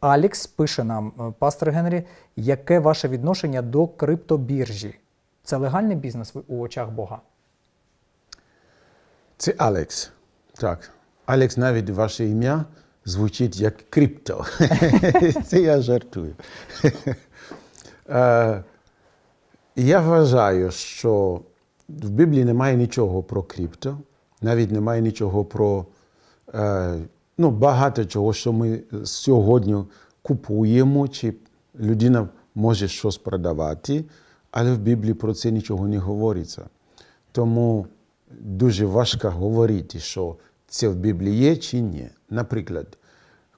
Алікс пише нам, е, пастор Генрі, яке ваше відношення до криптобіржі? Це легальний бізнес у очах Бога? Це Алекс. Так. Алекс, навіть ваше ім'я звучить як крипто. Це я жартую. Е, Я вважаю, що в Біблії немає нічого про крипто, навіть немає нічого про е, ну, багато чого, що ми сьогодні купуємо, чи людина може щось продавати, але в Біблії про це нічого не говориться. Тому дуже важко говорити, що це в Біблії є чи ні. Наприклад,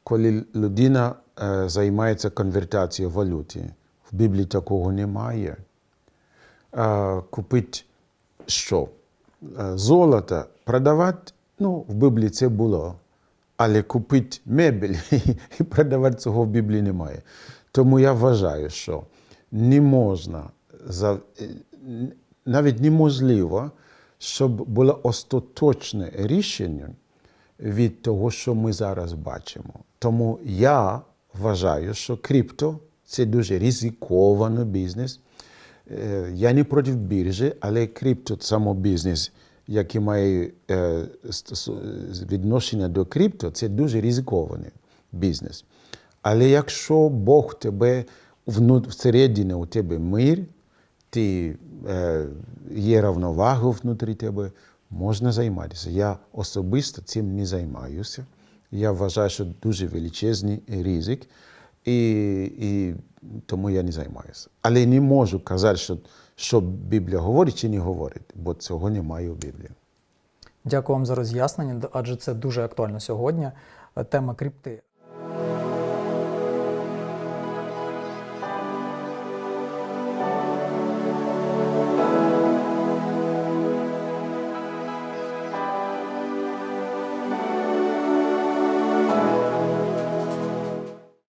коли людина е, займається конвертацією валюти, в Біблії такого немає. Е, купити що? Е, Золото продавати, ну, в Біблії це було. Але купити мебель і продавати цього в Біблії немає. Тому я вважаю, що не можна, е, навіть неможливо, щоб було остаточне рішення від того, що ми зараз бачимо. Тому я вважаю, що крипто це дуже ризикований бізнес. Е, Я не проти біржі, але крипто саме бізнес, який має е, відношення до крипто, це дуже ризикований бізнес. Але якщо Бог тебе всередині у тебе мир, ти е, є рівновага внутрі тебе, можна займатися. Я особисто цим не займаюся. Я вважаю, що дуже величезний ризик, і, і тому я не займаюся. Але не можу казати, що, що Біблія говорить чи не говорить, бо цього немає у Біблії. Дякую вам за роз'яснення, адже це дуже актуально сьогодні. Тема крипти.